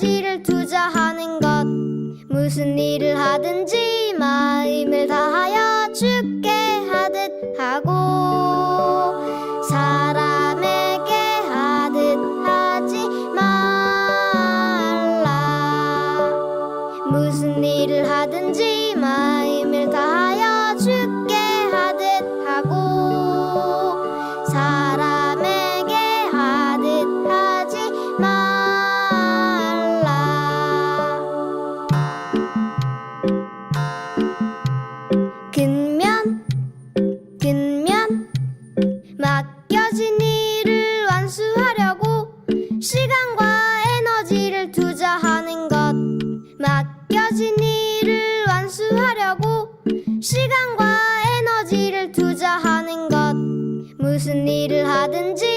에너지를 투자하는 것. 무슨 일을 하든지 마음을 다하여 하려고 시간과 에너지를 투자하는 것. 맡겨진 일을 완수하려고 시간과 에너지를 투자하는 것. 무슨 일을 하든지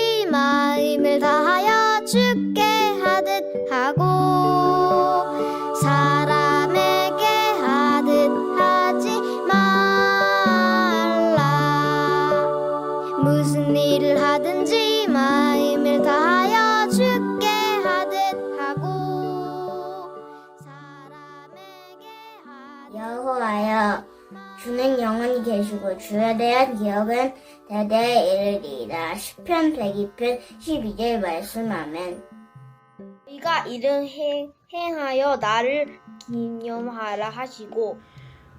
계시고 주에 대한 기억은 대대에 이르리이다. 시편 102편 12절 말씀 아멘. 너희가 이를 행, 행하여 나를 기념하라 하시고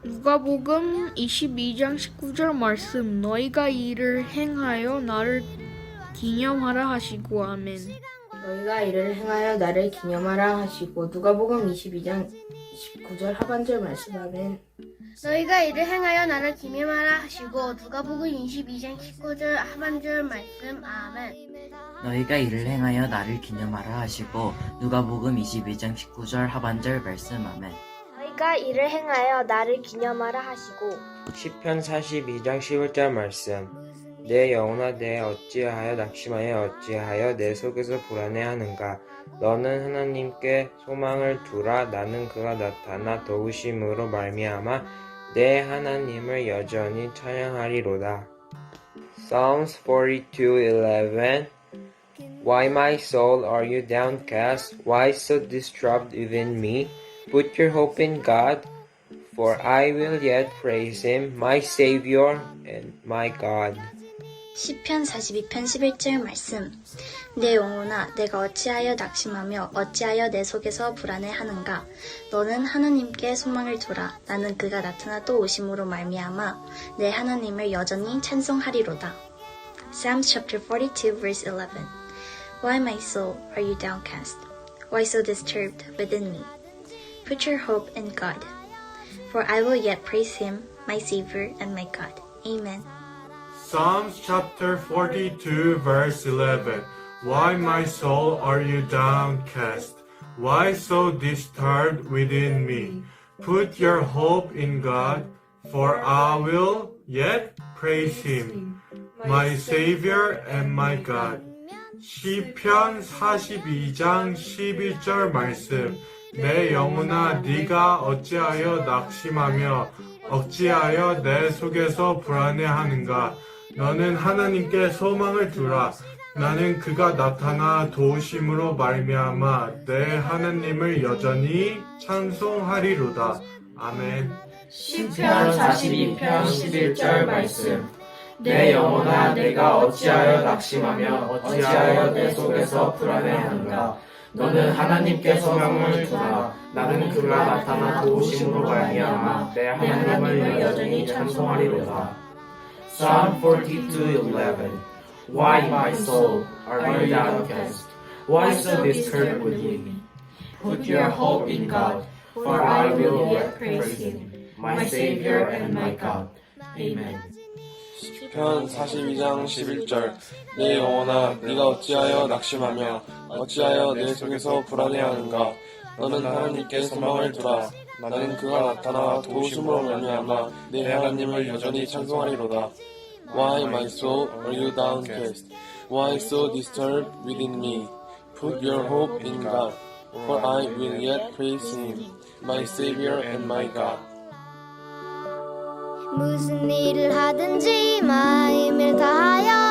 누가복음 22장 19절 말씀 너희가 이를 행하여 나를 기념하라 하시고 아멘. 너희가 이를 행하여 나를 기념하라 하시고 누가복음 22장 19절 하반절 말씀하면 너희가 이를 행하여 나를 기념하라 하시고 누가복음 22장 19절 하반절 말씀 아멘. 너희가 이를 행하여 나를 기념하라 하시고 누가복음 22장 19절 하반절 말씀 아멘. 너희가 이를 행하여 나를 기념하라 하시고 시편 42장 11절 말씀 내 영혼아 내 어찌하여 낙심하여 어찌하여 내 속에서 불안해하는가 너는 하나님께 소망을 두라 나는 그가 나타나 도우심으로 말미암아 내 하나님을 여전히 찬양하리로다 Psalms 42:11 Why my soul are you downcast why so disturbed within me put your hope in God For I will yet praise him, my Savior and my God. 시편 42편 11절 말씀 내 영혼아 내가 어찌하여 낙심하며 어찌하여 내 속에서 불안해하는가 너는 하나님께 소망을 두라 나는 그가 나타나 또 오심으로 말미암아 내 하나님을 여전히 찬송하리로다 Psalms chapter 42 verse 11 Why my soul are you downcast? Why so disturbed within me? Put your hope in God For I will yet praise him, my Savior and my God. Amen. Psalms chapter 42 verse 11. Why my soul are you downcast? Why so disturbed within me? Put your hope in God, for I will yet praise him, my Savior and my God. 시편 42장 11절 말씀 내 영혼아 네가 어찌하여 낙심하며 어찌하여 내 속에서 불안해하는가 너는 하나님께 소망을 두라. 나는 그가 나타나 도우심으로 말미암아 내 하나님을 여전히 찬송하리로다. 아멘. 시편 42편 11절 말씀. 내 영혼아 내가 어찌하여 낙심하며 어찌하여 내 속에서 불안해하는가? 너는 하나님께 소망을 두라. 나는 그가 나타나 도우심으로 말미암아 내 하나님을 여전히 찬송하리로다 Psalm 42:11 Why my soul are you downcast Why so disturbed within me Put your hope in God for I will yet praise him my Savior and my God Amen 시편 42장 11절 내 영혼아 네가 어찌하여 낙심하며 어찌하여 내 속에서 불안해하는가 너는 하나님께 소망을 두라 나는 그가 나타나 도우심으로 말미암아 내 하나님을 여전히 찬송하리로다 Why my soul are you downcast? Why so disturbed within me? Put your hope in God, for I will yet praise Him, my Savior and my God. 무슨 일을 하든지 마음을 다하여